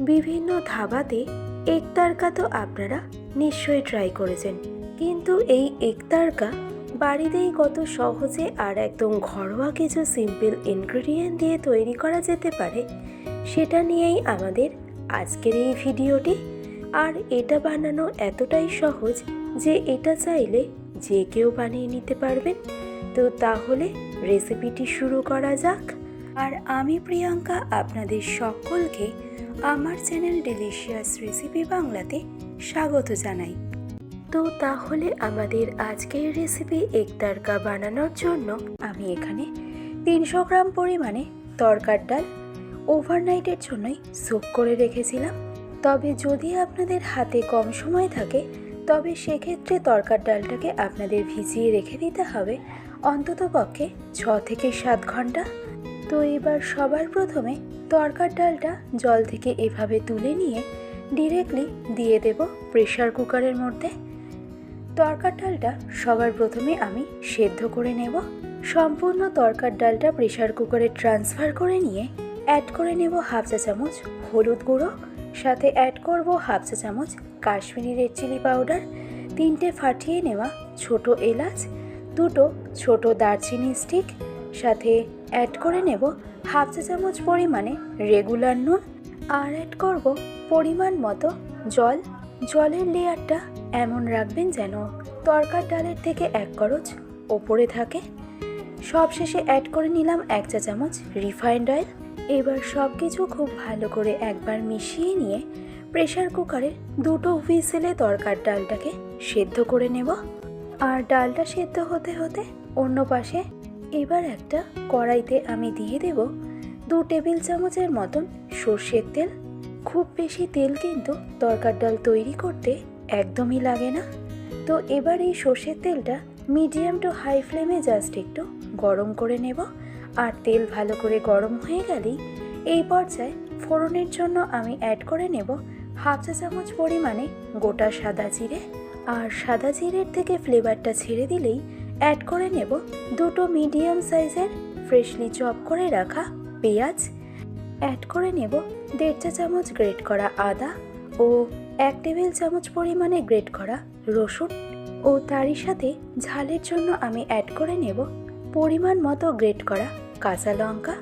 বিভিন্ন ধাবাতে এক তারকা তো আপনারা নিশ্চয়ই ট্রাই করেছেন। কিন্তু এই এক তারকা বাড়িতেই কত সহজে আর একদম ঘরোয়া কিছু সিম্পল ইনগ্রেডিয়েন্ট দিয়ে তৈরি করা যেতে পারে, সেটা নিয়েই আমাদের আজকের এই ভিডিওটি। আর এটা বানানো এতটাই সহজ যে এটা চাইলে যে কেউ বানিয়ে নিতে পারবেন। তো তাহলে রেসিপিটি শুরু করা যাক। আর আমি প্রিয়াঙ্কা, আপনাদের সকলকে আমার চ্যানেল ডেলিশিয়াস রেসিপি বাংলাতে স্বাগত জানাই। তো তাহলে আমাদের আজকের রেসিপি এক তারকা বানানোর জন্য আমি এখানে তিনশো গ্রাম পরিমাণে তরকার ডাল ওভারনাইটের জন্যই সোপ করে রেখেছিলাম। তবে যদি আপনাদের হাতে কম সময় থাকে, তবে সেক্ষেত্রে তরকার ডালটাকে আপনাদের ভিজিয়ে রেখে দিতে হবে অন্ততপক্ষে ছ থেকে সাত ঘণ্টা। তো এবার সবার প্রথমে তরকার ডালটা জল থেকে এভাবে তুলে নিয়ে ডিরেক্টলি দিয়ে দেব প্রেশার কুকারের মধ্যে। তরকার ডালটা সবার প্রথমে আমি সেদ্ধ করে নেব। সম্পূর্ণ তরকার ডালটা প্রেশার কুকারে ট্রান্সফার করে নিয়ে অ্যাড করে নেব হাফ চা চামচ হলুদ গুঁড়ো। সাথে অ্যাড করব হাফ চা চামচ কাশ্মীরি রেড চিলি পাউডার তিনটে ফাটিয়ে নেওয়া ছোট এলাচ, দুটো ছোট দারচিনি স্টিক সাথে অ্যাড করে নেব হাফ চা চামচ পরিমাণে রেগুলার নুন আর অ্যাড করব পরিমাণ মতো জল। জলের লেয়ারটা এমন রাখবেন যেন তরকার ডালের থেকে এক করচ ওপরে থাকে। সবশেষে অ্যাড করে নিলাম এক চা চামচ রিফাইন্ড অয়েল এবার সব কিছু খুব ভালো করে একবার মিশিয়ে নিয়ে প্রেশার কুকারে দুটো হুইসেলে তরকার ডালটাকে সেদ্ধ করে নেব। আর ডালটা সেদ্ধ হতে হতে অন্য পাশে এবার একটা কড়াইতে আমি দিয়ে দেব দু টেবিল চামচের মতন সর্ষের তেল। খুব বেশি তেল কিন্তু তরকার ডাল তৈরি করতে একদমই লাগে না। তো এবার এই সর্ষের তেলটা মিডিয়াম টু হাই ফ্লেমে জাস্ট একটু গরম করে নেব। আর তেল ভালো করে গরম হয়ে গেলেই এই পর্যায়ে ফোড়নের জন্য আমি অ্যাড করে নেব হাফ চা চামচ পরিমাণে গোটা সাদা জিরে। আর সাদা জিরের থেকে ফ্লেভারটা ছেড়ে দিলেই অ্যাড করে নেব দুটো মিডিয়াম সাইজের ফ্রেশলি চপ করে রাখা পেঁয়াজ। অ্যাড করে নেব দেড় চা চামচ গ্রেট করা আদা ও এক টেবিল চামচ পরিমাণে গ্রেট করা রসুন ও তারই সাথে ঝালের জন্য আমি অ্যাড করে নেব পরিমাণ মতো গ্রেট করা কাঁচা লঙ্কা।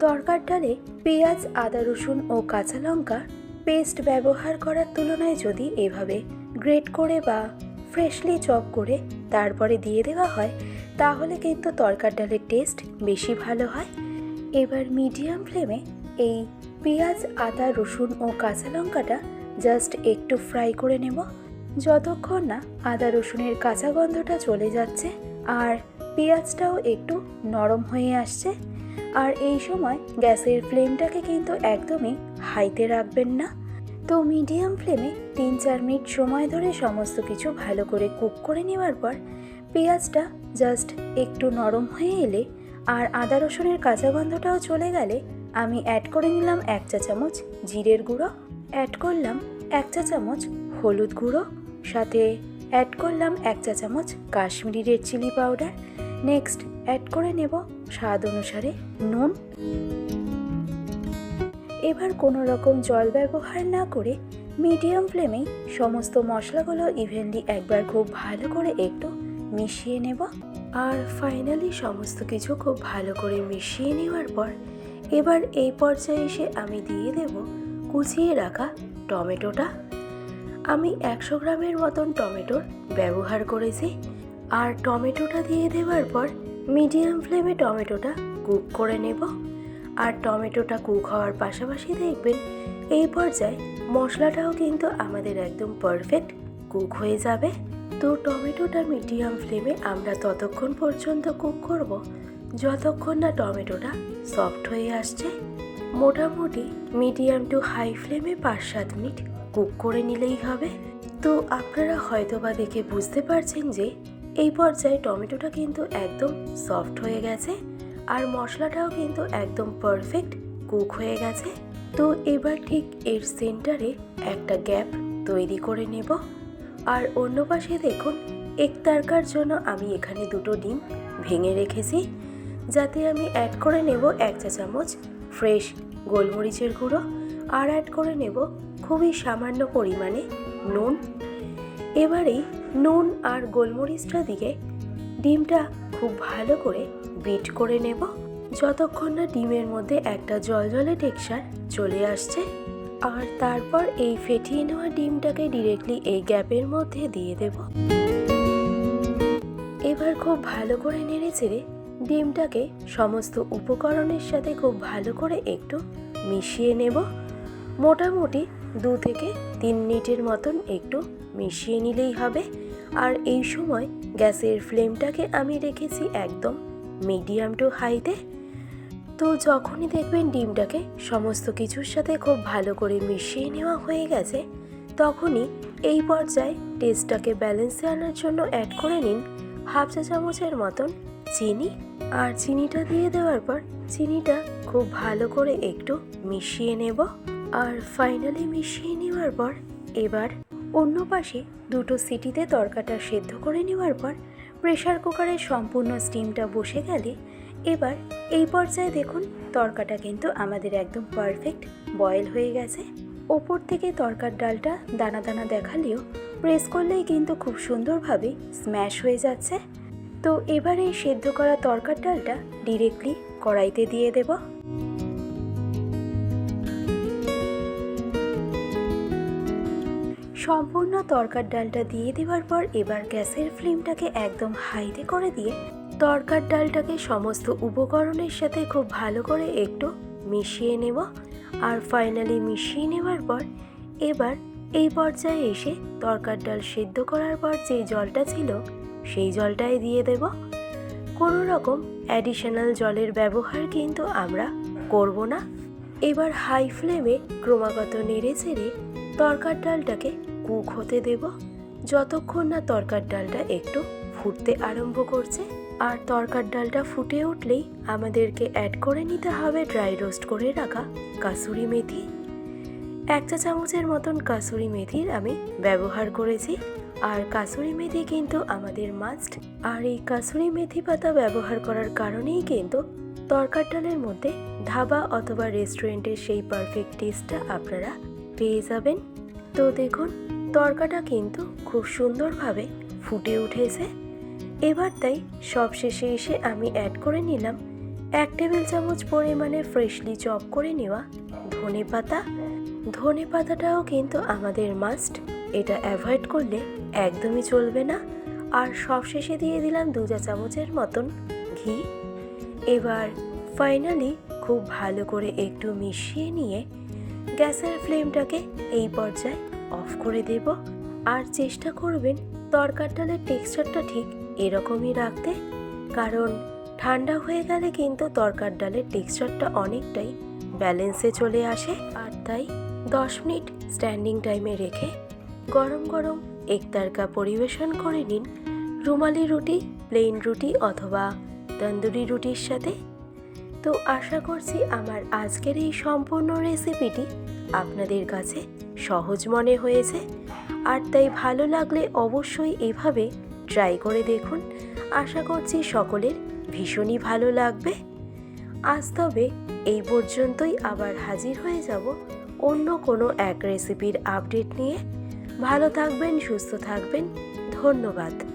তরকার ডালে পেঁয়াজ, আদা, রসুন ও কাঁচা লঙ্কা পেস্ট ব্যবহার করার তুলনায় যদি এভাবে গ্রেট করে বা ফ্রেশলি চপ করে তারপরে দিয়ে দেওয়া হয়, তাহলে কিন্তু তরকার ডালের টেস্ট বেশি ভালো হয়। এবার মিডিয়াম ফ্লেমে এই পেঁয়াজ, আদা, রসুন ও কাঁচা লঙ্কাটা জাস্ট একটু ফ্রাই করে নেব। যতক্ষণ না আদা, রসুনের কাঁচা গন্ধটা চলে যাচ্ছে আর পেঁয়াজটাও একটু নরম হয়ে আসছে। আর এই সময় গ্যাসের ফ্লেমটাকে কিন্তু একদমই হাইতে রাখবেন না। তো মিডিয়াম ফ্লেমে তিন চার মিনিট সময় ধরে সমস্ত কিছু ভালো করে কুক করে নেওয়ার পর পেঁয়াজটা জাস্ট একটু নরম হয়ে এলে আর আদা রসুনের কাঁচা গন্ধটাও চলে গেলে আমি অ্যাড করে নিলাম এক চা চামচ জিরের গুঁড়ো। অ্যাড করলাম এক চা চামচ হলুদ গুঁড়ো। সাথে অ্যাড করলাম এক চা চামচ Kashmiri red chilli powder next add করে নেব স্বাদ অনুসারে নুন। এবার কোনো রকম জল ব্যবহার না করে মিডিয়াম ফ্লেমে সমস্ত মশলাগুলো ইভেনলি একবার খুব ভালো করে একটু মিশিয়ে নেব। আর ফাইনালি সমস্ত কিছু খুব ভালো করে মিশিয়ে নেওয়ার পর এবার এই পর্যায়ে এসে আমি দিয়ে দেব কুচিয়ে রাখা টমেটোটা। আমি একশো গ্রামের মতন টমেটোর ব্যবহার করেছি। আর টমেটোটা দিয়ে দেওয়ার পর মিডিয়াম ফ্লেমে টমেটোটা কুক করে নেব। আর টমেটোটা কুক হওয়ার পাশাপাশি দেখবেন এই পর্যায়ে মশলাটাও কিন্তু আমাদের একদম পারফেক্ট কুক হয়ে যাবে। তো টমেটোটা মিডিয়াম ফ্লেমে আমরা ততক্ষণ পর্যন্ত কুক করব। যতক্ষণ না টমেটোটা সফট হয়ে আসছে, মোটামুটি মিডিয়াম টু হাই ফ্লেমে পাঁচ সাত মিনিট কুক করে নিলেই হবে। তো আপনারা হয়তোবা দেখে বুঝতে পারছেন যে এই পর্যায়ে টমেটোটা কিন্তু একদম সফট হয়ে গেছে। আর মশলাটাও কিন্তু একদম পারফেক্ট কুক হয়ে গেছে। তো এবার ঠিক এর সেন্টারে একটা গ্যাপ তৈরি করে নেব। আর অন্য পাশে দেখুন, এক তারকার জন্য আমি এখানে দুটো ডিম ভেঙে রেখেছি। যাতে আমি অ্যাড করে নেব এক চা চামচ ফ্রেশ গোলমরিচের গুঁড়ো আর অ্যাড করে নেব খুবই সামান্য পরিমাণে নুন। এবারেই নুন আর গোলমরিচটা দিয়ে ডিমটা খুব ভালো করে বিট করে নেব। যতক্ষণ না ডিমের মধ্যে একটা জলজলে টেক্সচার চলে আসছে। আর তারপর এই ফেটিয়ে নেওয়া ডিমটাকে ডিরেক্টলি এই গ্যাপের মধ্যে দিয়ে দেব। এবার খুব ভালো করে নেড়ে চেড়ে ডিমটাকে সমস্ত উপকরণের সাথে খুব ভালো করে একটু মিশিয়ে নেব। মোটামুটি দু থেকে তিন মিনিটের মতন একটু মিশিয়ে নিলেই হবে। আর এই সময় গ্যাসের ফ্লেমটাকে আমি রেখেছি একদম মিডিয়াম টু হাইতে, তো যখনই দেখবেন ডিমটাকে সমস্ত কিছুর সাথে খুব ভালো করে মিশিয়ে নেওয়া হয়ে গেছে, তখনই এই পর্যায়ে টেস্টটাকে ব্যালেন্সে আনার জন্য অ্যাড করে নিন হাফ চা চামচের মতন চিনি। আর চিনিটা দিয়ে দেওয়ার পর চিনিটা খুব ভালো করে একটু মিশিয়ে নেব। আর ফাইনালি মিশিয়ে নেওয়ার পর এবার অন্য পাশে দুটো সিটিতে তরকাটা সেদ্ধ করে নেওয়ার পর প্রেশার কুকারের সম্পূর্ণ স্টিমটা বসে গেলে এবার এই পর্যায়ে দেখুন তরকাটা কিন্তু আমাদের একদম পারফেক্ট বয়েল হয়ে গেছে। ওপর থেকে তরকার ডালটা দানা দানা দেখালেও প্রেস করলেই কিন্তু খুব সুন্দরভাবে স্ম্যাশ হয়ে যাচ্ছে। তো এবার সেদ্ধ করা তরকার ডালটা ডিরেক্টলি কড়াইতে দিয়ে দেব। সম্পূর্ণ তরকার ডালটা দিয়ে দেওয়ার পর এবার গ্যাসের ফ্লেমটাকে একদম হাইতে করে দিয়ে তরকার ডালটাকে সমস্ত উপকরণের সাথে খুব ভালো করে একটু মিশিয়ে নেব। আর ফাইনালি মিশিয়ে নেওয়ার পর এবার এই পর্যায়ে এসে তরকার ডাল সেদ্ধ করার পর যে জলটা ছিল সেই জলটাই দিয়ে দেব। কোনো রকম অ্যাডিশনাল জলের ব্যবহার কিন্তু আমরা করব না। এবার হাই ফ্লেমে ক্রমাগত নেড়ে চেড়ে তরকার ডালটাকে কুক হতে দেব। যতক্ষণ না তরকার ডালটা একটু ফুটতে আরম্ভ করছে, আর তরকার ডালটা ফুটে উঠলেই আমাদেরকে অ্যাড করে নিতে হবে ড্রাই রোস্ট করে রাখা কাসুরি মেথি। এক চা চামচের মতন কাসুরি মেথির আমি ব্যবহার করেছি, আর কাসুরি মেথি কিন্তু আমাদের মাস্ট আর এই কাসুরি মেথি পাতা ব্যবহার করার কারণেই কিন্তু তরকার ডালের মধ্যে ধাবা অথবা রেস্টুরেন্টের সেই পারফেক্ট টেস্টটা আপনারা পেয়ে যাবেন। তো দেখুন তরকাটা কিন্তু খুব সুন্দরভাবে ফুটে উঠেছে। এবার তাই সব শেষে এসে আমি অ্যাড করে নিলাম এক টেবিল চামচ পরিমাণে ফ্রেশলি চপ করে নেওয়া ধনে পাতা। ধনে পাতাটাও কিন্তু আমাদের মাস্ট এটা অ্যাভয়েড করলে একদমই চলবে না। আর সব শেষে দিয়ে দিলাম দু চা চামচের মতন ঘি। এবার ফাইনালি খুব ভালো করে একটু মিশিয়ে নিয়ে গ্যাসের ফ্লেমটাকে এই পর্যায়ে অফ করে দেব। আর চেষ্টা করবেন তরকার ডালের টেক্সচারটা ঠিক এরকমই রাখতে। কারণ ঠান্ডা হয়ে গেলে কিন্তু তরকার ডালের টেক্সচারটা অনেকটাই ব্যালেন্সে চলে আসে। আর তাই দশ মিনিট স্ট্যান্ডিং টাইমে রেখে গরম গরম একতারকা পরিবেশন করে নিন। রুমালি রুটি, প্লেন রুটি অথবা তন্দুরি রুটির সাথে। তো আশা করছি আমার আজকের এই সম্পূর্ণ রেসিপিটি আপনাদের কাছে সহজ মনে হয়েছে। আর তাই ভালো লাগলে অবশ্যই এভাবে ট্রাই করে দেখুন। আশা করছি সকলের ভীষণই ভালো লাগবে। আজ তবে এই পর্যন্তই আবার হাজির হয়ে যাব অন্য কোনো এক রেসিপির আপডেট নিয়ে। ভালো থাকবেন, সুস্থ থাকবেন। ধন্যবাদ।